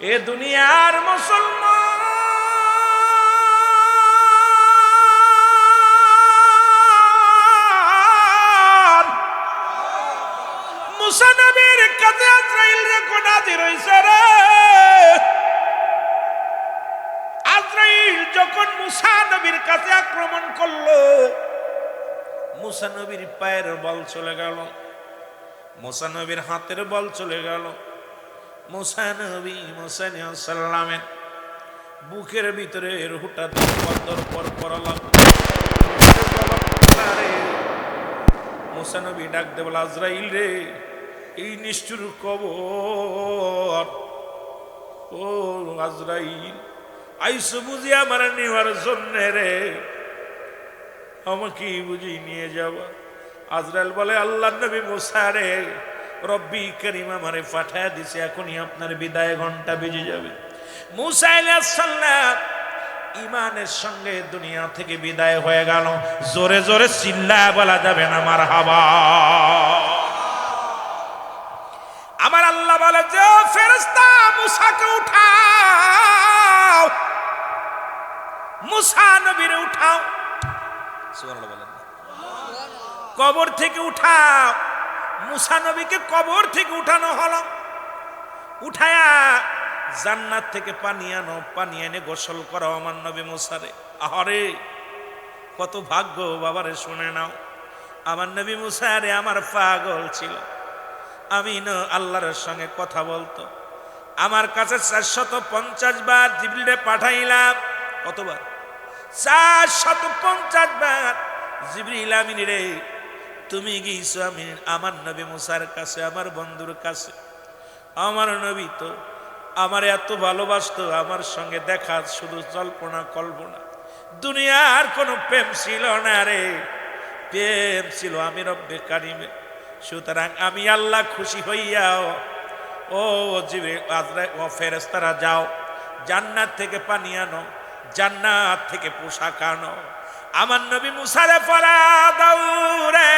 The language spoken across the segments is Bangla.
এ দুনিয়ার মুসলমান। মুসানবীর রে যখন মুসা নবীর কাছে আক্রমণ করল, মুসা নবীর পায়ের বল চলে গেল, মুসা নবীর হাতের বল চলে গেল। মুসা নবী মুসা সাল্লামের বুকের ভিতরে রুহুটা বন্দর পর করা লাগল মুসা নবী ডাক দেবল আজরাইল রে, এই নিষ্ঠুর কবর। ও আজরাইল, আইসো বুঝি আমার নেওয়ার জন্য রে আমাকে বুঝি নিয়ে যাওয়া আজরাইল বলে, আল্লাহ নবী মুসা রে রব্বি করিম আমারে পাঠায় দিছে, এখনই আপনার বিদায় ঘণ্টা বেজে যাবে। ইমানের সঙ্গে দুনিয়া থেকে বিদায় হয়ে গেল। জোরে জোরে চিল্লা বলা যাবে না আমার হাবা আমার আল্লাহ বলে যে ও ফেরেশতা মুসাকে উঠাও। মুসা নবীরে উঠাও। বলেন কবর থেকে উঠাও। মুসা নবীকে কবর থেকে উঠানো হলো। উঠায়া জান্নাত থেকে পানি আনো, পানি এনে গোসল করো আমার নবী মুসারে। আহরে, কত ভাগ্য, বাবারে শুনে নাও। আমার নবী মুসারে আমার পাগল ছিল। আমি ন আল্লাহর সঙ্গে কথা বলতো। আমার কাছে চারশত পঞ্চাশ বার জিবলিরে পাঠাইলাম। কতবার? চারশত পঞ্চাশ বার জিবরিল আমিন রে তুমি গিয়েছো আমি, আমার নবী মুসার কাছে, আমার বন্ধুর কাছে। আমার নবী তো আমার এত ভালোবাসতো, আমার সঙ্গে দেখা শুধু জল্পনা, কল্পনা। দুনিয়ার কোনো প্রেম ছিল না রে। প্রেম ছিল আমি রব্বে কারিমে। সুতরাং আমি আল্লাহ খুশি হইয়াও, ও জীবে ও ফেরেস্তারা যাও। জান্নাত থেকে পানি আনো, জান্নাত থেকে পোশাক আনো। আমার নবী মুসারে পরা রে।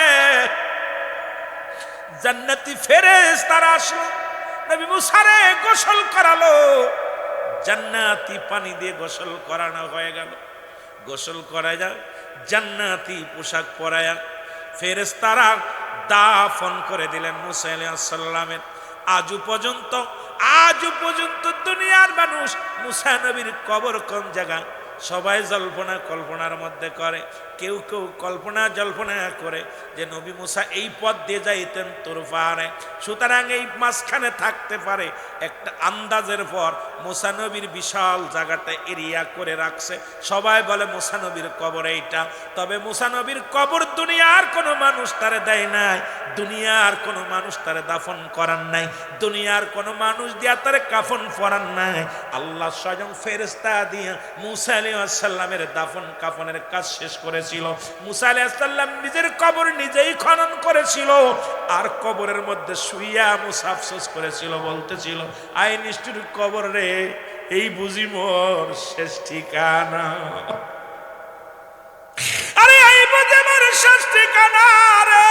জান্নাতি ফেরেস তারা আসলো, নবী মুসারে গোসল করালো। জান্নাতি পানি দিয়ে গোসল করানো হয়ে গেল। গোসল করা যাক জান্নাতি পোশাক পরায়া ফেরেস তারা দাফন করে দিলেন মুসা সাল্লামের আজও পর্যন্ত আজও পর্যন্ত দুনিয়ার মানুষ মুসা নবীর কবর কোন জায়গা সবাই জল্পনা কল্পনার মধ্যে করে, কেউ কেউ কল্পনা জল্পনা করে যে নবী মুসা এই পথ দিয়ে যাইতেন তোর পাহাড়ে সুতরাং এই মাঝখানে থাকতে পারে একটা আন্দাজের পর মুসা নবীর বিশাল জায়গাটা এরিয়া করে রাখছে। সবাই বলে মুসা নবীর কবর এইটা। তবে মুসা নবীর কবর দুনিয়ার কোনো মানুষ তারে দেয় নাই, দুনিয়ার কোনো মানুষ তারে দাফন করার নাই, দুনিয়ার কোনো মানুষ দিয়া তারে কাফন পরান নাই। আল্লাহ স্বয়ং ফেরেস্তা দিয়া মুসা আলী দাফন কাফনের কাজ শেষ করেছিল। মুসা আলী আসাল্লাম নিজের কবর নিজেই খনন করেছিল আর কবরের মধ্যে শুইয়া মুসা আফসোস করেছিল, বলতেছিল আই নিষ্ঠুর কবর রে, এই বুঝি মোর শেষ ঠিকানা। শেষ ঠিকানা রে।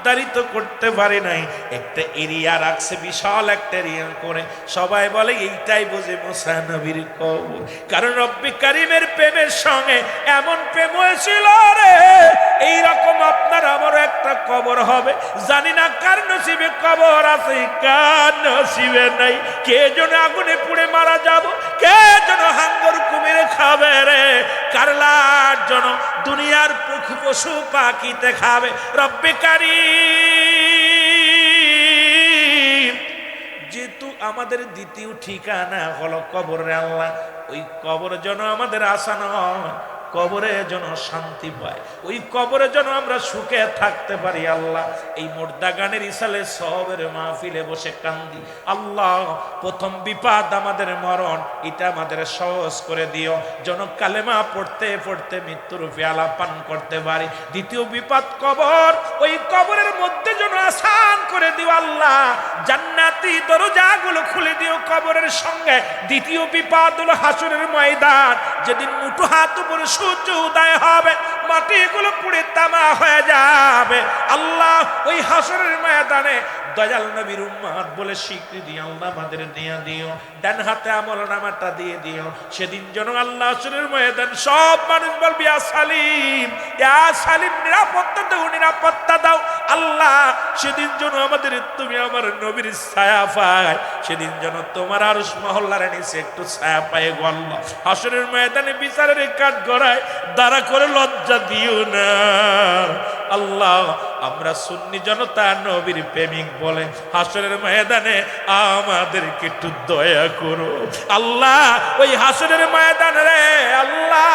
নির্ধারিত করতে পারে নাই। একটা এরিয়া রাখছে, বিশাল একটা এরিয়া করে। সবাই বলে, এইটাই বোঝে মোসা নবীর কবর। কারণ রব্বি কারিমের প্রেমের সঙ্গে এমন প্রেম হয়েছিল রে। এইরকম আপনার আমার একটা কবর হবে। জানি না কার নসিবে কবর আছে, কার নসিবে নাই। কে যেন আগুনে পুড়ে মারা যাব, কে যেন হাঙ্গর কুমিরে খাবে রে। কারলার জন দুনিয়ার পশু পশু পাখিতে খাবে। রব্বে কারি যেহেতু আমাদের দ্বিতীয় ঠিকানা হলো কবর আল্লাহ, ওই কবর যেন আমাদের আশা নয় কবরে যেন শান্তি পায়। ওই কবরে যেন আমরা সুখে থাকতে পারি, আল্লাহ। এই মোর্দা গানের ইসালে সবের মাহফিলে বসে কান্দি। আল্লাহ, প্রথম বিপাদ আমাদের মরণ, এটা আমাদের সহজ করে দিও। যেন কালেমা পড়তে পড়তে মৃত্যুর পেয়ালা পান করতে পারি। দ্বিতীয় বিপদ কবর, ওই কবরের মধ্যে যেন আসান করে দিও, আল্লাহ। জান্নাতি দরজাগুলো খুলে দিও কবরের সঙ্গে। দ্বিতীয় বিপদ হলো হাসুরের ময়দান যেদিন মুঠো হাত উপরে সূর্য উদয় হবে, মাটিগুলো পুড়ে তামা হয়ে যাবে। আল্লাহ ওই হাসরের ময়দানে দয়াল নবীর উম্মাদ বলে স্বীকৃতি আল্লাহ আমাদের দিয়ে দিও। ডান হাতে আমল নামাটা দিয়ে দিও। সেদিন যেন আল্লাহ হাসরের ময়দান সব মানুষ বলবি, ইয়া সালিম ইয়া সালিম, নিরাপত্তা দাও নিরাপত্তা দাও। আল্লাহ, সেদিন যেন আমাদের, তুমি আমার নবীর ছায়া পায়। সেদিন যেন তোমার আর মহল্লার নিচে একটু ছায়া পায় গো আল্লাহ। হাসরের ময়দানে বিচারের কাঠ গড়ায় দাঁড়া করে লজ্জা দিও না। আল্লাহ, আমরা সুন্নি জনতা নবীর প্রেমিক বলে, হাসরের ময়দানে আমাদেরকে একটু দয়া করো। আল্লাহ, ওই হাসরের ময়দান রে, আল্লাহ।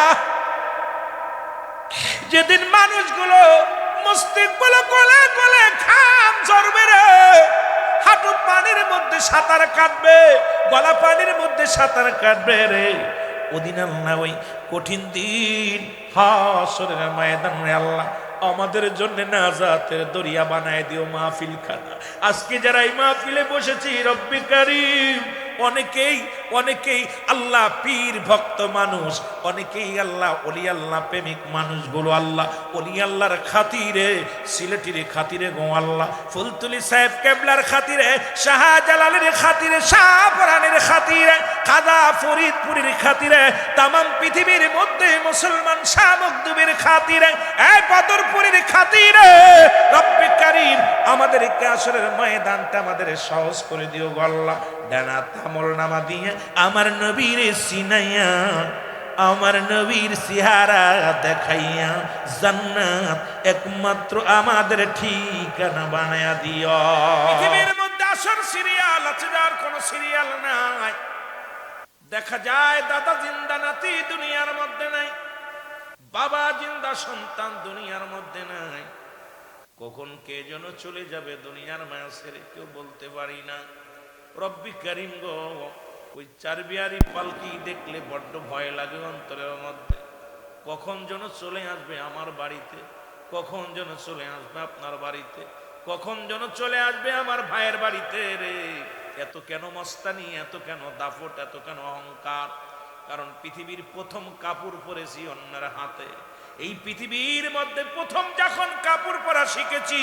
যেদিন মানুষগুলো মস্তিষ্কগুলো গলে গলে খাম ঝরবে রে। হাঁটু পানির মধ্যে সাঁতার কাটবে, গলা পানির মধ্যে সাঁতার কাটবে রে। ওদিন আল্লাহ ওই কঠিন দিন। হাসরের ময়দান আল্লাহ আমাদের জন্য নাজাতের দরিয়া বানায় দিও মাহফিল খানা আজকে যারা এই মাহফিলে বসেছি, রব্বি কারিম অনেকেই অনেকেই আল্লাহ পীর ভক্ত মানুষ, অনেকেই আল্লাহ অলি আল্লাহ প্রেমিক মানুষ মানুষগুলো আল্লাহ অলি আল্লাহর খাতিরে, সিলেটির খাতিরে গো আল্লাহ, ফুলতুলি সাহেব কেবলার খাতিরে, শাহজালালের খাতিরে, শাহপরানের খাতিরে, খাদা ফরিদপুরের খাতিরে, তামাম পৃথিবীর মধ্যে মুসলমান শাহ মকদুবের খাতিরে এই বদরপুরের খাতিরে। রব্বি কারিম, আমাদেরকে আসরের ময়দানটা আমাদের সহজ করে দিও গো আল্লাহ। ডানা তামল নামা দিয়ে আমার নবীর সিনাইয়া, আমার নবীর সিহারা দেখাইয়া জান্নাত একমাত্র আমাদের ঠিকানা বানায়া দিও। পৃথিবীর মধ্যে আসর সিরিয়াল আছে, যার কোনো সিরিয়াল নাই। দেখা যায় দাদা জিন্দা নাতি দুনিয়ার মধ্যে নাই, বাবা জিন্দা সন্তান দুনিয়ার মধ্যে নাই। কখন কে যেন চলে যাবে দুনিয়ার মায়া ছেড়ে কেউ বলতে পারি না। রব্বি করিম গো, ওই চারবিয়ারি পালকি দেখলে বড্ড ভয় লাগে অন্তরের মধ্যে। কখন যেন চলে আসবে আমার বাড়িতে? কখন যেন চলে আসবে আপনার বাড়িতে? কখন যেন চলে আসবে আমার ভাইয়ের বাড়িতে রে? এত কেন মস্তানি, এত কেন দাফট, এত কেন অহংকার? কারণ পৃথিবীর প্রথম কাপড় পরেছি অন্যের হাতে। এই পৃথিবীর মধ্যে প্রথম যখন কাপড় পরা শিখেছি,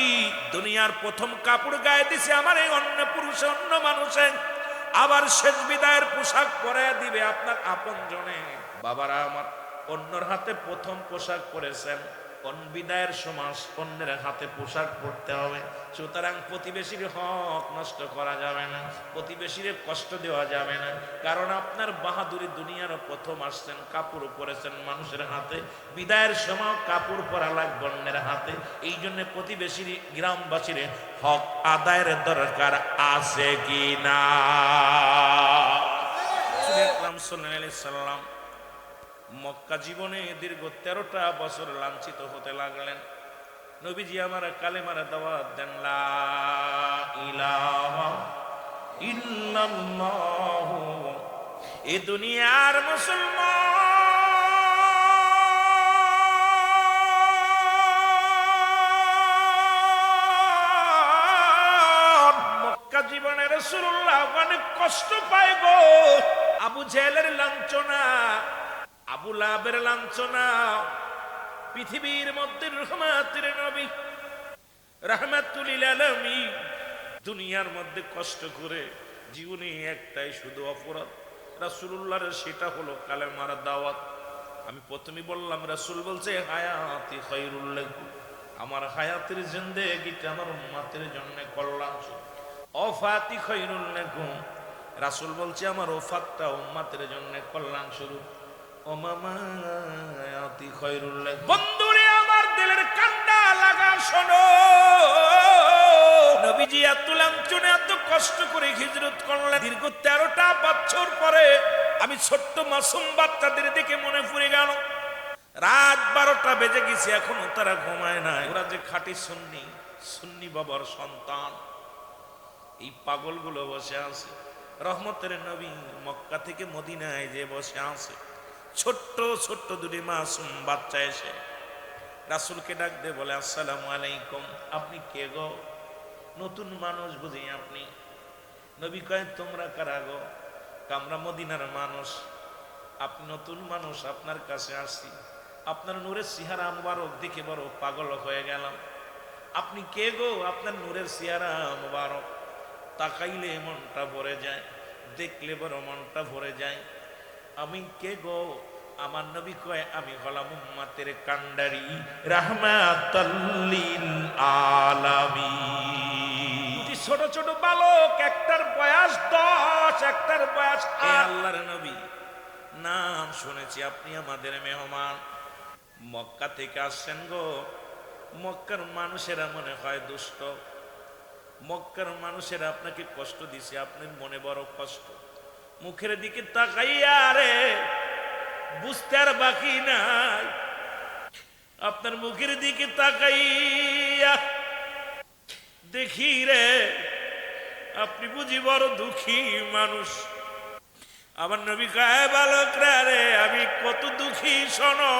দুনিয়ার প্রথম কাপড় গায়ে দিছে আমার এই অন্য পুরুষে, অন্য মানুষে। আবার শেষ বিদায়ের পোশাক পরে দিবে আপনার আপন জনে বাবারা আমার অন্যর হাতে প্রথম পোশাক পরেছেন। অন বিদায়ের সমাজ অন্যের হাতে পোশাক পরতে হবে? সুতরাং প্রতিবেশীর হক নষ্ট করা যাবে না, প্রতিবেশীর কষ্ট দেওয়া যাবে না। কারণ আপনার বাহাদুরি দুনিয়ারও প্রথম আসছেন, কাপড় পরেছেন মানুষের হাতে। বিদায়ের সময় কাপড় পরা লাগবে অন্যের হাতে। এই জন্য প্রতিবেশীর গ্রামবাসীর হক আদায়ের দরকার আছে কি না সাল্লাম মক্কা জীবনে দীর্ঘ তেরোটা বছর লাঞ্ছিত হতে লাগলেন। নবীজি আমার কালেমার দাওয়াত দেন এ দুনিয়ার মুসলমান। মক্কা জীবনে রসুল্লাহ অনেক কষ্ট গো। আবু জেলের লাঞ্ছনা আবু লাভের লাঞ্ছনা। পৃথিবীর মধ্যে রহমাতের নবী রহমাতুলিল আলমী দুনিয়ার মধ্যে কষ্ট করে জীবনে একটাই শুধু অপরাধ। রাসুল্লাহর সেটা হলো কালেমার দাওয়াত। আমি প্রথমে বললাম, রাসুল বলছে, হায়াতি খৈরুল্লাহ আমার হায়াতের জিন্দেগিটা আমার উম্মাতের জন্য কল্যাণ অফাতি খৈরুল্লাহ রাসুল বলছে, আমার ওফাতটা উম্মাতের জন্য কল্যাণ স্বরূপ ওমামায়াতি খৈরুল্লাহ বন্ধুরে, আমার দিলের কান্ডা লাগা শোনো। নবীজি এত লাঞ্ছনে, এত কষ্ট করে হিজরত করলেন। দীর্ঘ তেরোটা বছর পরে আমি ছোট্ট মাসুম বাচ্চাদের দিকে মনে পড়ে গেল। রাত বারোটা বেজে গেছে, এখনও তারা ঘুমায় নাই। ওরা যে খাটি সুন্নি সুন্নি বাবার সন্তান। এই পাগলগুলো বসে আছে। রহমতের নবী মক্কা থেকে মদিনায় যে বসে আছে। ছোট্ট ছোট্ট দুটি মাসুম বাচ্চা এসে রাসুলকে ডাক দিয়ে বলে, আসসালামু আলাইকুম, আপনি কে গো? নতুন মানুষ বুঝি আপনি? নবী কয়, তোমরা কারা গো? কামরা মদিনার মানুষ। আপনি নতুন মানুষ, আপনার কাছে আসছি। আপনার নূরের সিহারা মুবারক দেখে বড় পাগল হয়ে গেলাম। আপনি কে গো? আপনার নূরের সিহারা মুবারক। তাকাইলে মনটা ভরে যায়, দেখলে বড় মনটা ভরে যায়। আমি কে গো? আমার নবী কয় আমি হলাম উম্মাতের কান্ডারি রাহমাতাল্লিল আলামিন। ছোট ছোট বালক একটার বয়স দশ একটার বয়স আল্লাহর নবী নাম শুনেছি আপনি আমাদের মেহমান। মক্কা থেকে আসছেন গো। মক্কার মানুষেরা মনে হয় দুষ্ট। মক্কার মানুষেরা আপনাকে কষ্ট দিছে আপনার মনে বড় কষ্ট। মুখের দিকে তাকাইয়া রে বুঝতে আর বাকি নাই। আপনার মুখের দিকে তাকাইয়া দেখি রে, আপনি বুঝি বড় দুঃখী মানুষ। আমার নবী কায় বালকরা রে আমি কত দুঃখী, শোনো।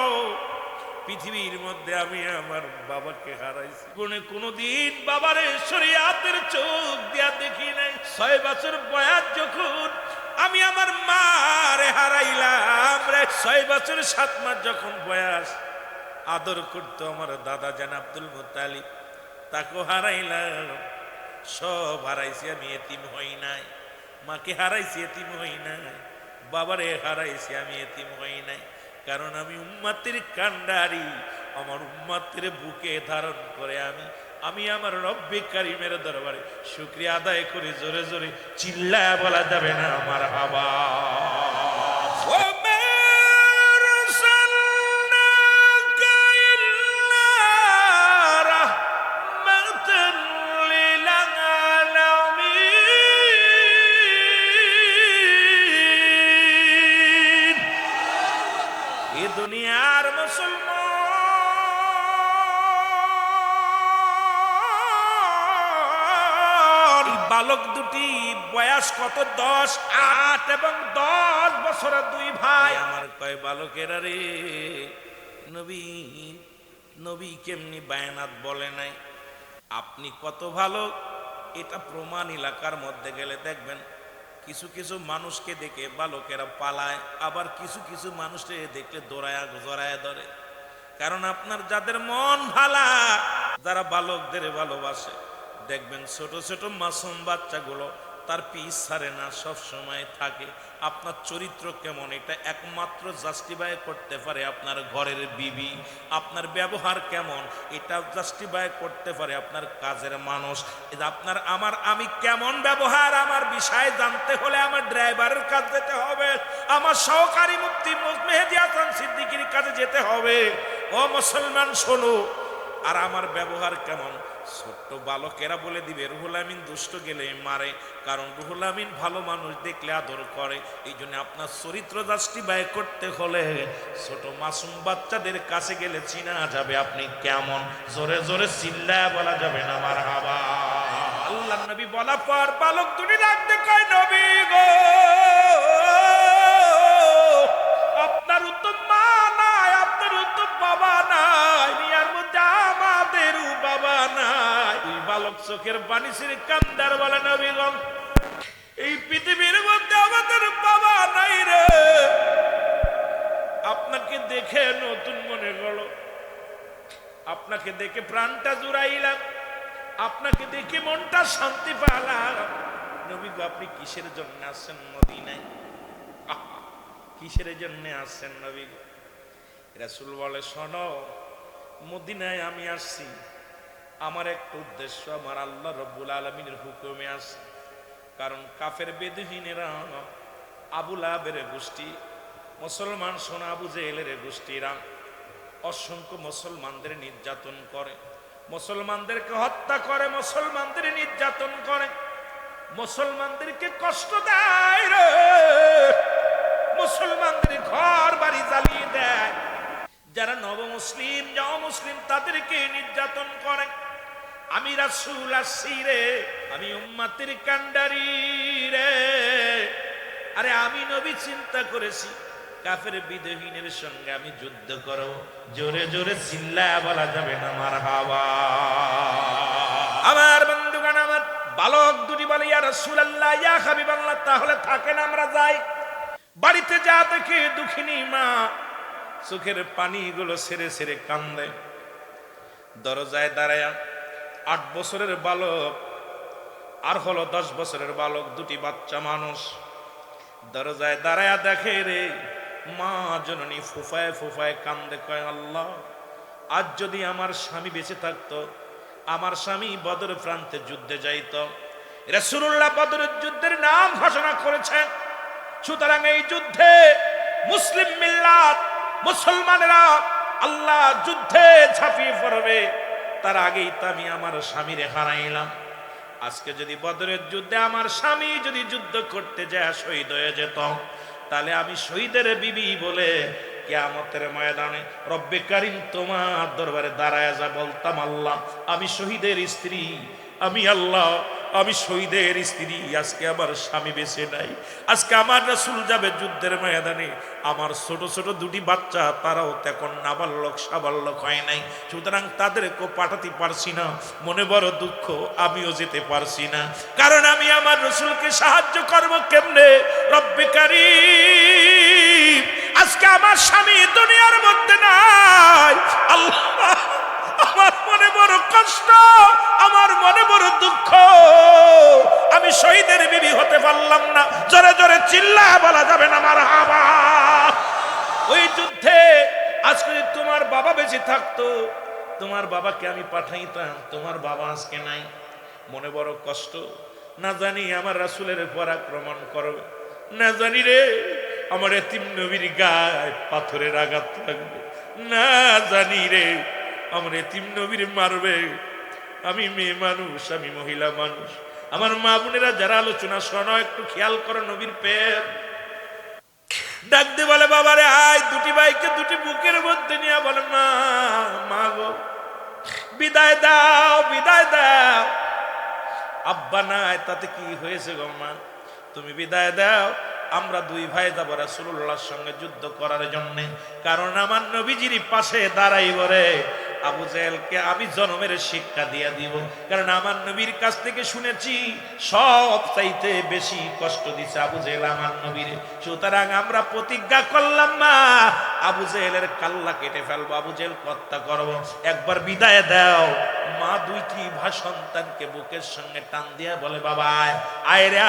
পৃথিবীর মধ্যে আমি আমার বাবাকে হারাইছি। কোনে কোনোদিন বাবারে শরিয়াতের চোখ দিয়া দেখি নাই। ছয় বছর বয়স যখন আমি আমার মারে হারাইলাম রে। ছয় বছর, সাত মাস যখন বয়স, আদর করতো আমার দাদা জান আব্দুল মুতালিব তাকে হারাইলাম। সব হারাইছি, আমি এতিম হই নাই। মাকে হারাইছি, এতিম হই নাই। বাবারে হারাইছি, আমি এতিম হই নাই। কারণ আমি উম্মাতের কান্ডারি আমার উম্মাতের বুকে ধারণ করে আমি আমি আমার রব্বে কারিমের দরবারে শুক্রিয়া আদায় করে, জোরে জোরে চিল্লায় বলা যাবে না আমার হাবা। দুনিয়ার মুসলমান বালক দুটি, বয়স কত? দশ, আট এবং দশ বছরের দুই ভাই। আমার কয় বালকেরা রে নবী নবী কেমনি বায়নাত বলে নাই? আপনি কত ভালো? এটা প্রমাণ এলাকার মধ্যে গেলে দেখবেন, কিছু কিছু মানুষকে দেখে বালকেরা পালায়, আবার কিছু কিছু মানুষকে দেখলে দৌড়ায়া জড়ায়া ধরে। কারণ আপনার যাদের মন ভালা, যারা বালকদের ভালোবাসে দেখবেন ছোট ছোট মাসুম বাচ্চাগুলো তার পিস ছাড়ে না, সব সময় থাকে। আপনার চরিত্র কেমন? এটা একমাত্র জাস্টিফাই করতে পারে আপনার ঘরের বিবি। আপনার ব্যবহার কেমন? এটা জাস্টিফাই করতে পারে আপনার কাজের মানুষ। আপনার আমার, আমি কেমন ব্যবহার? আমার বিষয় জানতে হলে আমার ড্রাইভারের কাজ যেতে হবে। আমার সহকারী মুক্তি মেহেদি হাসান সিদ্দিকির কাছে যেতে হবে। ও মুসলমান, শোনো। আর আমার ব্যবহার কেমন? ছোট্ট বালকেরা বলে দিবে, রুহুল আমিন দুষ্ট গেলে মারে, কারণ রুহুল আমিন ভালো মানুষ দেখলে আদর করে। এই জন্য আপনার চরিত্র দাসটি ব্যয় করতে হলে ছোট মাসুম বাচ্চাদের কাছে গেলে চিনা যাবে আপনি কেমন। জোরে জোরে চিল্লায় বলা যাবে না আমার হাবা আল্লাহ নবী বলা পর বালক দুটি রাখতে কয়, নবী গো, আপনার উত্তম মা নাই, আপনার উত্তম বাবা নাই। নাই। বালক চোখের কান্দার বলে পৃথিবীর মধ্যে আমাদের নাই আপনাকে দেখে নতুন মনে হলো। আপনাকে দেখে প্রাণটা জুড়াইলাম। আপনাকে দেখে মনটা শান্তি পালাম। নবী গো, আপনি কিসের জন্য আসছেন মদিনায়? আহা, কিসের জন্য আসছেন নবী? রাসূল বলে শোনো মদিনায় আমি আসছি। আমার একটা উদ্দেশ্য, আমার আল্লাহ রব্বুল আলমিনের হুকুমে আসছি কারণ কাফের বেদহীনেরা আবুল আবের গোষ্ঠী, মুসলমান সোনা আবু গোষ্ঠীরা অসংখ্য মুসলমানদের নির্যাতন করে। মুসলমানদেরকে হত্যা করে, মুসলমানদের নির্যাতন করে। মুসলমানদেরকে কষ্ট দেয় রে। মুসলমানদের ঘর বাড়ি জ্বালিয়ে দেয়। যারা নব মুসলিম নব মুসলিম তাদেরকে নির্যাতন করে। আমি রাসূল আসি রে, আমি উম্মাতের কান্ডারি রে। আরে আমি নবী চিন্তা করেছি, কাফের বিদেহীনের সঙ্গে আমি যুদ্ধ করো জোরে জোরে চিল্লা বলা যাবে না আমার হাওয়া আমার বন্ধুগণ, আমার বালক দুটি বলে, ইয়া রাসূলুল্লাহ, ইয়া হাবিবাল্লাহ, তাহলে থাকেন আমরা যাই। বাড়িতে যা দেখে, দুঃখিনী মা, চোখের পানিগুলো সেরে সেরে কান্দে। দরজায় দাঁড়ায় আট বছরের বালক, আর হলো দশ বছরের বালক, দুটি বাচ্চা মানুষ। দরজায় দাঁড়ায় দেখে রে, মা জননী ফুফায় ফুফায় কান্দে কয়, আল্লাহ, আজ যদি আমার স্বামী বেঁচে থাকতো, আমার স্বামী বদর প্রান্তে যুদ্ধে যাইত। রাসূলুল্লাহ বদরের যুদ্ধের নাম ঘোষণা করেছেন। সুতরাং এই যুদ্ধে মুসলিম মিল্লাত, মুসলমানেরা আল্লাহ যুদ্ধে ঝাঁপিয়ে পড়বে। তার আগেই তো আমি আমার স্বামীরে হারাইলাম। আজকে যদি বদরের যুদ্ধে আমার স্বামী যদি যুদ্ধ করতে যায়, শহীদ হয়ে যেত, তাহলে আমি শহীদের বিবি বলে কেয়ামতের ময়দানে, রব্বে কারিম, তোমার দরবারে দাঁড়ায় যা বলতাম আল্লাহ। আমি শহীদের স্ত্রী, আমি আল্লাহ আমি শহীদের স্ত্রী, আজকে আমার স্বামী বেঁচে নাই। আজকে আমার রাসূল যাবে যুদ্ধের ময়দানে। আমার ছোট ছোট দুটি বাচ্চা, তারাও তখন নাবাল্যক সাবাল্যক হয় নাই। সুতরাং তাদেরকেও পাঠাতে পারছি না। মনে বড় দুঃখ, আমিও যেতে পারছি না। কারণ আমি আমার রসুলকে সাহায্য করব কেমনে? রব্বে আজকে আমার স্বামী দুনিয়ার মধ্যে নাই। আল্লাহ মনে বড় কষ্ট, আমার মনে বড় দুঃখ। আমি শহীদের বিবি হতে পারলাম না। জোরে জোরে চিল্লা বলা যাবে না আমার হাবা। ওই যুদ্ধে আজকে যদি তোমার বাবা বেঁচে থাকতো, তোমার বাবাকে আমি পাঠাইতাম, তোমার বাবা আজকে নাই। মনে বড় কষ্ট। না জানি আমার রাসুলের উপর আক্রমণ করবে। না জানি রে, আমার এতিম নবীর গায়ে পাথরের আঘাত লাগবে। না জানি রে আমার এতিম নবীর মারবে। আমি মেয়ে মানুষ, আমি মহিলা মানুষ। আমার মা বোনেরা যারা আলোচনা শোনো, একটু খেয়াল করো নবীর পেট ডাক দিয়ে বলে, বাবারে, আয়, দুটি ভাইকে দুটি বুকের মধ্যে নিয়ে বলে, মা মা গো, বিদায় দাও বিদায় দাও। আব্বা নাই, তাতে কি হয়েছে গো মা? তুমি বিদায় দাও, আমরা দুই ভাই যাব রাসূলুল্লাহর সঙ্গে যুদ্ধ করার জন্য। কারণ আমার নবীজির পাশে দাঁড়াই রে আবু জেহেলকে আমি জনমের শিক্ষা দিয়া দিব। কারণ আমার নবীর কাছ থেকে শুনেছি সব চাইতে বেশি কষ্ট দিছে আবু জেহেল আমার নবীর। সুতরাং আমরা প্রতিজ্ঞা করলাম মা আবু জেহেলের কাল্লা কেটে ফেলব আবু জেহেল হত্যা করব। একবার বিদায় দাও। মা দুইটি ভা সন্তানকে বুকের সঙ্গে টান দিয়া বলে বাবা আয়, রে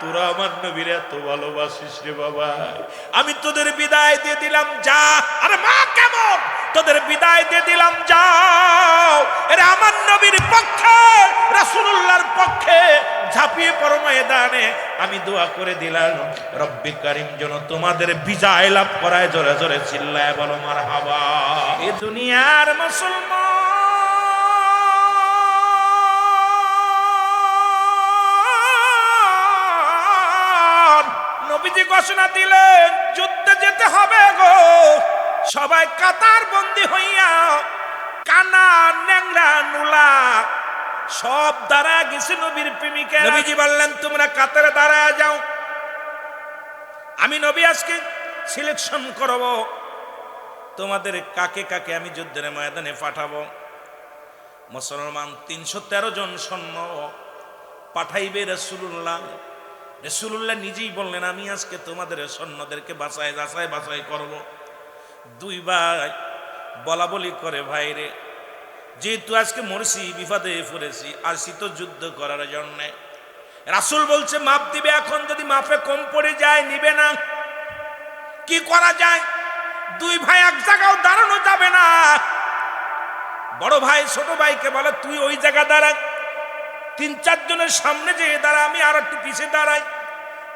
তোরা আমার নবীর এত ভালোবাসিস রে বাবা। আমি তোদের বিদায় দিয়ে দিলাম যা। আরে মা কেমন তোদের বিদায় দিয়ে দিলাম, যাও। এরা আমার নবীর পক্ষে, রাসূলুল্লাহর পক্ষে ঝাঁপিয়ে পড়ো ময়দানে। আমি দোয়া করে দিলাম, রব্বি কারিম যেন তোমাদের বিজয় লাভ করায় জোরে জোরে চিল্লায় বলো মার হাবা এ দুনিয়ার মুসলমান। ঘোষণা দিলেন, যুদ্ধে যেতে হবে গো। সবাই কাতার বন্দি হইয়া কানা, ন্যাংরা, নুলা সব দাঁড়া গেছে নবীর প্রেমিকা নবীজি বললেন, তোমরা কাতারে দাঁড়ায় যাও। আমি নবী আজকে সিলেকশন করব। তোমাদের কাকে কাকে আমি যুদ্ধের ময়দানে পাঠাবো? মুসলমান তিনশো তেরো জন সৈন্য পাঠাইবে রসুল্লাহ রসুল্লাহ নিজেই বললেন, আমি আজকে তোমাদের সৈন্যদেরকে বাসায় যাচাই বাছাই করব। দুই ভাই বলা বলি করে ভাইরে যেহেতু আজকে মরছি, বিপদে পড়েছি আসি তো যুদ্ধ করার জন্যে। রাসুল বলছে, মাপ দিবে এখন, যদি মাপে কম পড়ে যায়, নিবে না। কি করা যায়? দুই ভাই এক জায়গাও দাঁড়ানো যাবে না। বড় ভাই ছোট ভাইকে বলে, তুই ওই জায়গা দাঁড়া। তিন চারজনের সামনে যে দাঁড়া, আমি আর একটু পিছিয়ে দাঁড়াই।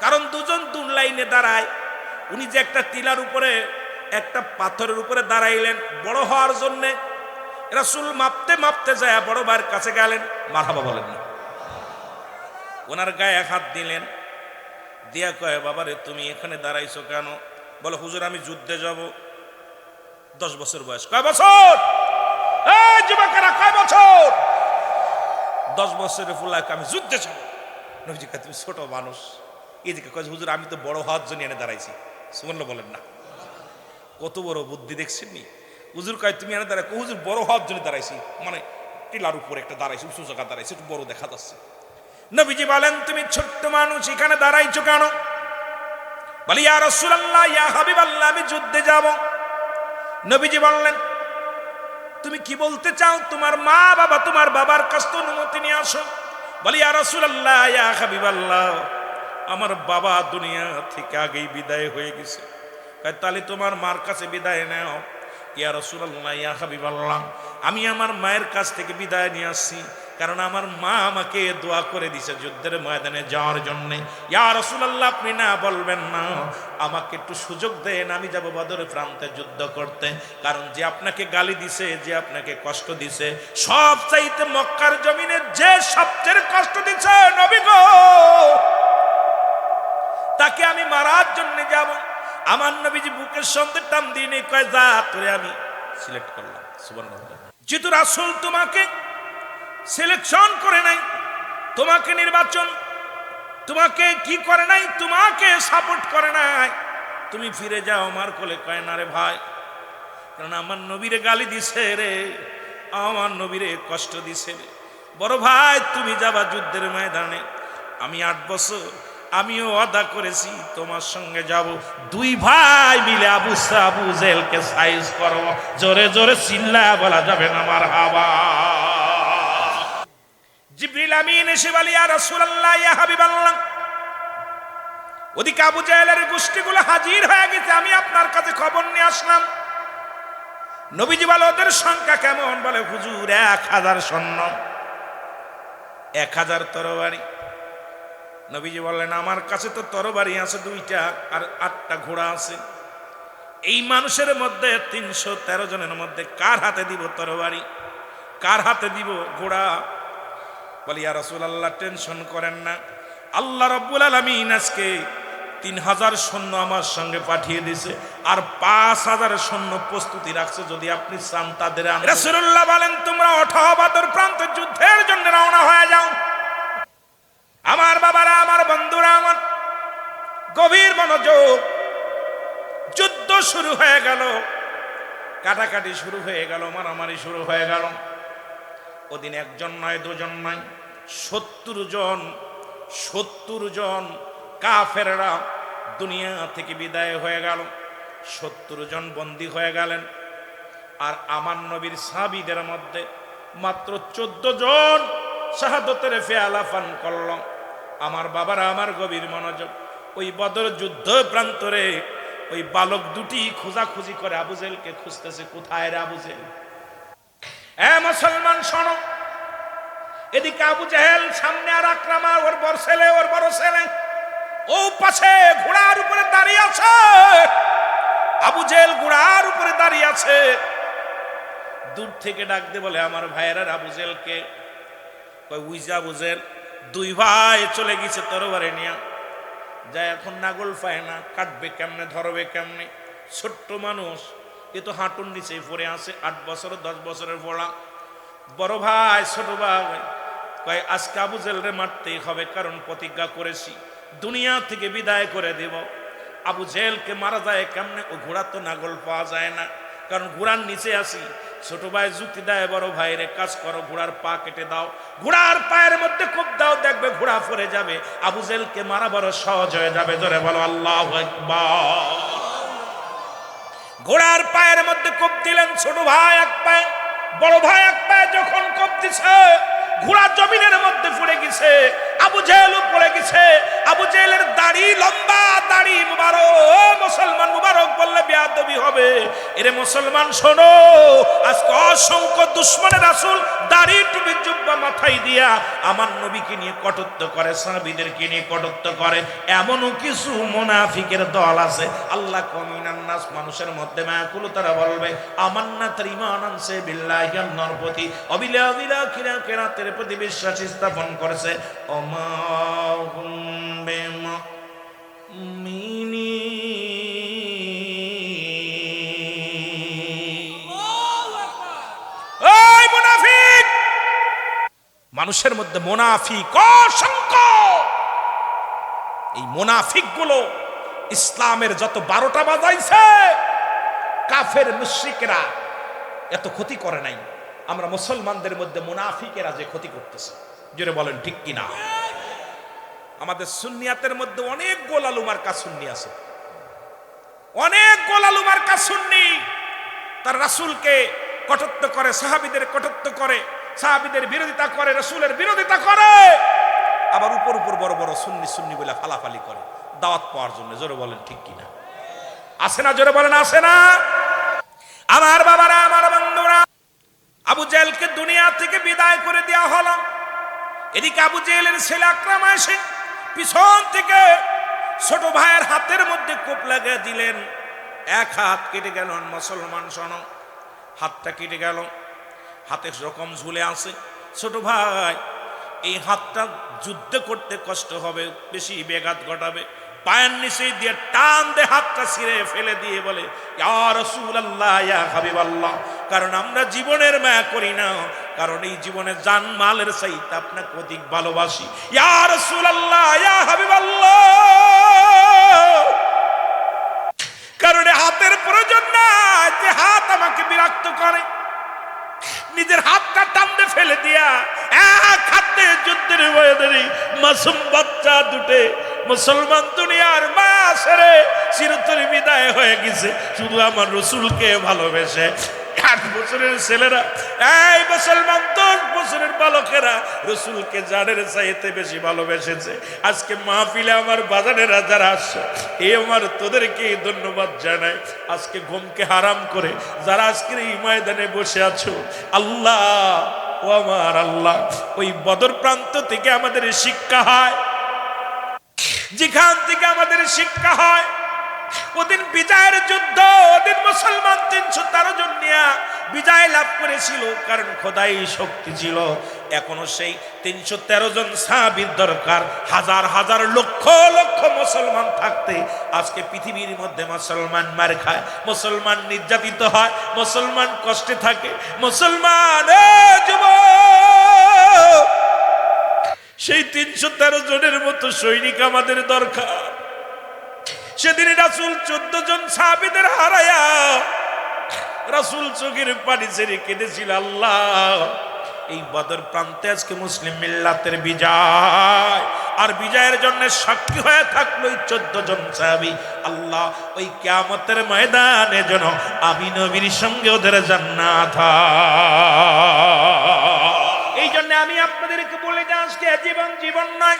কারণ দুজন দু লাইনে দাঁড়ায়। উনি যে একটা টিলার উপরে একটা পাথরের উপরে দাঁড়াইলেন, বড় হওয়ার জন্যে। রাসুল মাপতে মাপতে যায়, বড় ভাইয়ের কাছে গেলেন, মারহাবা বলেন না। ওনার গায়ে হাত দিলেন, দিয়া কয়ে বাবা রে তুমি এখানে দাঁড়াইছো কেন? বলে, হুজুর, আমি যুদ্ধে যাব। দশ বছর বয়স। কয় বছর? এই যুবকেরা, কয় বছর? দশ বছরের ফুলাকে, আমি যুদ্ধে যাব। নবীজি তুমি ছোট মানুষ। এদিকে কয়, হুজুর, আমি তো বড় হওয়ার জন্য এনে দাঁড়াইছি। সুমল্ল বলেন না। কত বড় বুদ্ধি দেখছেন নি? হুজুর কয়, তুমি এনে দাঁড়ায় হুজুর বড় হওয়ার জন্য দাঁড়াইছি। মানে টিলার উপরে একটা দাঁড়াইছি, উঁচু জায়গা দাঁড়াইছি, একটু বড় দেখা যাচ্ছে। নবীজি বলেন, তুমি ছোট্ট মানুষ, এখানে দাঁড়াইছো কেন? বলি, ইয়া রাসূলুল্লাহ, ইয়া হাবিবাল্লাহ, আমি যুদ্ধে যাব। নবীজি বললেন, তুমি কি বলতে চাও? তোমার মা বাবা, তোমার বাবার কাছ থেকে অনুমতি নিয়ে আসো। বলি, ইয়া রাসূলুল্লাহ, ইয়া হাবিবাল্লাহ, আমার বাবা দুনিয়া থেকে আগেই বিদায় হয়ে গেছে। তাহলে তোমার মার কাছে বিদায় নেও। ইয়া রাসূলুল্লাহ, ইয়া হাবিবাল্লাহ, আমি আমার মায়ের কাছ থেকে বিদায় নিয়ে আসছি, কারণ আমার মা আমাকে দোয়া করে দিছে যুদ্ধের ময়দানে যাওয়ার জন্যে। ইয়া রাসূলুল্লাহ, আপনি না বলবেন না, আমাকে একটু সুযোগ দেন, আমি যাব বদরের প্রান্তে যুদ্ধ করতে। কারণ যে আপনাকে গালি দিছে, যে আপনাকে কষ্ট দিছে, সব চাইতে মক্কার জমিনে যে সবচেয়ে কষ্ট দিছে নবী গো, তাকে আমি মারার জন্য যাব। আমার নবীজি বুকের সঙ্গে টান দিয়ে নেই কয়, যা তোরে আমি সিলেক্ট করলাম। সুবর্ণাল্লাহ যেহেতু রাসূল তোমাকে সিলেকশন করে নাই, তোমাকে নির্বাচন, তোমাকে কি করে নাই, তোমাকে সাপোর্ট করে নাই, তুমি ফিরে যাও আমার কোলে। কয়, না রে ভাই কারণ আমার নবীরে গালি দিছে রে, আমার নবীরে কষ্ট দিছে রে। বড় ভাই, তুমি যাবা যুদ্ধের ময়দানে, আমি আট বছর আমিও অদা করেছি, তোমার সঙ্গে যাব। দুই ভাই মিলে আবু আবু জেলকে সাইজ করো জোরে জোরে চিল্লা বলা যাবে না আমার হাবা জিবরিল আমিন এসে বলি আর রাসূলুল্লাহ, ইয়া হাবিবাল্লাহ। ওদিকে আবু জাহেলের গোষ্ঠীগুলো হাজির হয়ে গেছে, আমি আপনার কাছে খবর নিয়ে আসলাম। নবীজি বলে, ওদের সংখ্যা কেমন? বলে, হুজুর, এক হাজার সৈন্য। এক হাজার তরবারি। নবীজি বললেন, আমার কাছে তো তরবারি আছে দুইটা আর আটটা ঘোড়া আছে। এই মানুষের মধ্যে তিনশো তেরো জনের মধ্যে কার হাতে দিব তরবারি? কার হাতে দিব ঘোড়া? বলি আর রসুল আল্লাহ টেনশন করেন না। আল্লাহ রব্বুল আলমিন আজকে তিন হাজার সৈন্য আমার সঙ্গে পাঠিয়ে দিছে আর পাঁচ হাজার সৈন্য প্রস্তুতি রাখছে, যদি আপনি চান তাদের রসুল্লাহ বলেন, তোমরা অঠবাদর প্রান্ত, যুদ্ধের জন্য রওনা হয়ে যাও। আমার বন্ধুরা আমার গভীর মনোযোগ যুদ্ধ শুরু হয়ে গেল। কাটাকাটি শুরু হয়ে গেল, মারামারি শুরু হয়ে গেল। ওদিন একজন নয়, দুজন নয়, সত্তর জন সত্তর জন কাফেররা দুনিয়া থেকে বিদায় হয়ে গেল। সত্তর জন বন্দী হয়ে গেলেন। আর আমার নবীর সাবিদের মধ্যে মাত্র চোদ্দ জন শাহাদতের ফেয়ালা পান করল। আমার বাবারা আমার গভীর মনোযোগ ওই বদর যুদ্ধ প্রান্তরে ওই বালক দুটি খোঁজাখুঁজি করে আবুজেলকে খুঁজতেছে, কোথায় রে আবুজেল এ মুসলমান, শোনো। এদিকে আবু জাহেল সামনে আর আক্রামা, ওর বড় ছেলে, ওর বড় ছেলে। ও পাশে ঘোড়ার উপরে দাঁড়িয়ে আছে। আবু জেল ঘোড়ার উপরে দাঁড়িয়ে আছে। দূর থেকে ডাকতে বলে, আমার ভাইয়েরা, আবু জেলকে? কয় উইজা বুঝেল দুই ভাই চলে গেছে তরবারে নিয়ে। যা এখন নাগল পায় না কাটবে কেমনে, ধরবে কেমনে? ছোট্ট মানুষ, এ তো হাঁটুর নিচে পড়ে আছে, আট বছর, দশ বছরের পড়া বড় ভাই, ছোট ভাই, কয়, আজকে আবু জেলরে মারতেই হবে, কারণ প্রতিজ্ঞা করেছি, দুনিয়া থেকে বিদায় করে দেব। আবু জেলকে মারা যায় কেমনে? ও ঘোড়া তো নাগল পাওয়া যায় না। কারণ ঘোড়ার নিচে আসি। ছোট ভাই যুক্তি দেয়, বড় ভাইরে কাজ করো, ঘোড়ার পা কেটে দাও। ঘোড়ার পায়ের মধ্যে খুব দাও, দেখবে ঘোড়া পরে যাবে। আবু জেলকে মারা বড় সহজ হয়ে যাবে ধরে বলো, আল্লাহ ঘোড়ার পায়ের মধ্যে কোপ দিলেন ছোট ভাই এক পায়ে, বড় ভাই এক পায়ে যখন কোপ দিছে, ঘোড়া জমিনের মধ্যে পড়ে গেছে, আবু জেহেলও পড়ে গেছে। আবু জেহেলের দাড়ি লম্বা, দাড়ি মুবারক, মুসলমান মুবারক বললে বেয়াদবি হবে। এরে মুসলমান, শোনো। আজকে অসংখ্য দুশ্মনের আসল দাড়ি টুপি জুব্বা মাথায় দিয়া আমার নবীকে নিয়ে কটত্ব করে, সাহাবীদেরকে নিয়ে কটত্ব করে। এমনও কিছু মোনাফিকের দল আছে। আল্লাহ কমিনান নাস, মানুষের মধ্যে মায়াকুল তারা বলবে আমান্না তার ইমান আনছে বিল্লাহি আল্লাহর প্রতি। অবিলা অবিলা কিরা প্রতি বিশ্বাস স্থাপন করেছে। অমাহুম ওই মানুষের মধ্যে মোনাফিক, অসংখ্য। এই মোনাফিকগুলো ইসলামের যত বারোটা বাজাইছে, কাফের, মুশ্রিকেরা এত ক্ষতি করে নাই। আমরা মুসলমানদের মধ্যে মুনাফিকেরা যে ক্ষতি করতেছে, জোরে বলেন ঠিক কিনা? আমাদের সুন্নিয়াতের মধ্যে অনেক গোলালুমার কা সুন্নি আছে। অনেক গোলালু মার্কা সুন্নি। তার রাসূলকে কটত্ব করে, সাহাবিদের কটত্ব করে সাহাবিদের বিরোধিতা করে, রসুলের বিরোধিতা করে। আবার উপর উপর বড় বড় সুন্নি সুন্নি বলে ফালাফালি করে। দাওয়াত পাওয়ার জন্য, জোরে বলেন ঠিক কিনা? আসে না? জোরে বলেন আসে না? আমার বাবারা, আমার বন্ধুরা, আবু জেলকে দুনিয়া থেকে বিদায় করে দেওয়া হলো। এদিকে আবু জেলের ছেলে আক্রাম আসে, পিছন থেকে ছোট ভাইয়ের হাতের মধ্যে কোপ লাগিয়ে দিলেন। এক হাত কেটে গেল, মুসলমান শোনো, হাতটা কেটে গেল। হাতে রকম ঝুলে আছে। ছোট ভাই, এই হাতটা যুদ্ধ করতে কষ্ট হবে, বেশি বেঘাত ঘটাবে। পায়ের নিচে দিয়ে টান দে হাতটা ছিঁড়ে ফেলে দিয়ে বলে কারণ আমরা জীবনের মায়া করি না, কারণ এই জীবনে জান মালের চাইতে আপনাকে অধিক ভালোবাসি। কারণ হাতের প্রয়োজন না যে হাত আমাকে বিরক্ত করে। নিজের হাতটা টানতে ফেলে দিয়া এক হাতে যুদ্ধের বয়দেরই মাসুম বাচ্চা দুটে মুসলমান দুনিয়ার মা সেরে চিরতরি বিদায় হয়ে গেছে। শুধু আমার রসুলকে ভালোবেসে। আট বছরের ছেলেরা, এই মুসলমান দশ বছরের বালকেরা, রসুলকে জানের চাইতে বেশি ভালোবেসেছে। আজকে মাহফিলে আমার বাজারেরা যারা আসছে এই আমার তোদেরকে ধন্যবাদ জানাই। আজকে ঘুমকে হারাম করে যারা আজকের এই ময়দানে বসে আছো, আল্লাহ, ও আমার আল্লাহ, ওই বদর প্রান্ত থেকে আমাদের শিক্ষা হয়। যেখান থেকে আমাদের শিক্ষা হয়, ওদিন বিজয়ের যুদ্ধ, ওদিন মুসলমান তিনশো তেরো জন নিয়ে বিজয় লাভ করেছিল, কারণ খোদাই শক্তি ছিল। এখনও সেই তিনশো তেরো জন সাহাবির দরকার, হাজার হাজার লক্ষ লক্ষ মুসলমান থাকতে। আজকে পৃথিবীর মধ্যে মুসলমান মার খায়, মুসলমান নির্যাতিত হয়, মুসলমান কষ্টে থাকে, মুসলমান সেই তিনশো তেরো জনের মতো সৈনিক আমাদের দরকার। সেদিন রাসুল চোদ্দ জন সাহাবিদের হারায়া রাসুল চোখের পানি ছেড়ে কেঁদেছিল আল্লাহ। এই বদর প্রান্তে আজকে মুসলিম মিল্লাতের বিজয়। আর বিজয়ের জন্য সাক্ষী হয়ে থাকল ওই চোদ্দ জন সাহাবি। আল্লাহ, ওই কেয়ামতের ময়দানে যেন আমি নবীর সঙ্গে ওদের জান্নাত। এই জন্য আমি আপনাদেরকে বলে যে আজকে জীবন জীবন নয়।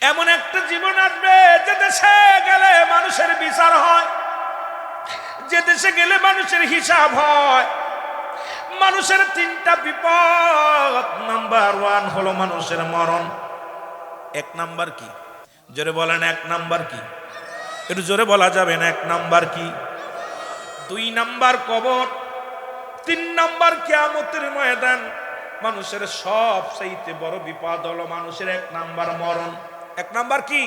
এমন একটা জীবন আসবে যে দেশে গেলে মানুষের বিচার হয়। যে দেশে গেলে মানুষের হিসাব হয়, মানুষের তিনটা বিপদ। নাম্বার ওয়ান হলো মানুষের মরণ। এক নাম্বার কি? জোরে বলেন, এক নাম্বার কি? একটু জোরে বলা যাবে না, এক নাম্বার কি? দুই নাম্বার কবর, তিন নাম্বার কেয়ামতের ময়দান। মানুষের সব চাইতে বড় বিপদ হলো মানুষের এক নাম্বার মরণ। এক নাম্বার কি?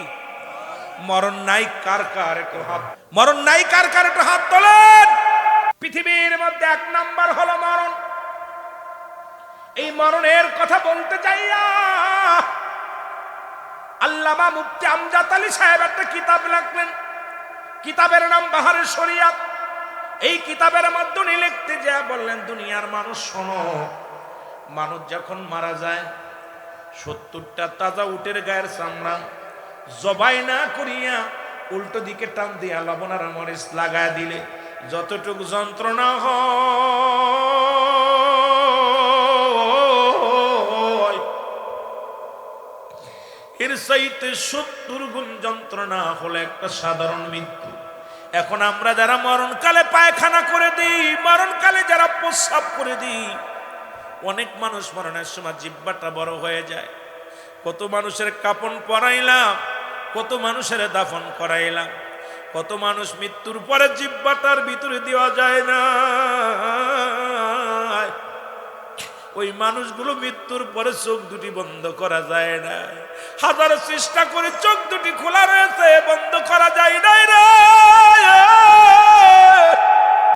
মরণ নাই কার কার একটু হাত মরণ নাই কার কার একটু হাত তোলেন। পৃথিবীর মধ্যে এক নাম্বার হলো মরণ। এই মরণের কথা বলতে চাইয়া আল্লামা মুফতি আমজাদ আলী সাহেব একটা কিতাব লিখলেন। কিতাবের নাম বাহারের শরিয়াত। এই কিতাবের মাধ্যমে লিখতে যা বললেন, দুনিয়ার মানুষ শোনো, মানুষ যখন মারা যায়, সত্তরটা তাজা উটের গায়ের চামড়া জবাই না করিয়া উল্টো দিকে টান দিয়া লবণ আর মরিচ লাগায় দিলে, যতটুকু যন্ত্রণা হয়, এর চাইতে সত্তর গুণ যন্ত্রণা হলো একটা সাধারণ মৃত্যু। এখন আমরা যারা মরণকালে পায়খানা করে দিই, মরণকালে যারা প্রস্রাব করে দিই, অনেক মানুষ মরণের সময় জিব্বাটা বড় হয়ে যায়। কত মানুষের কাপন পরাইলাম কত মানুষের দাফন করাইলাম, কত মানুষ মৃত্যুর পরে জিব্বাটার ভিতরে দেওয়া যায় না। ওই মানুষগুলো মৃত্যুর পরে চোখ দুটি বন্ধ করা যায় না। হাজার চেষ্টা করে চোখ দুটি খোলা রয়েছে, বন্ধ করা যায় না রে।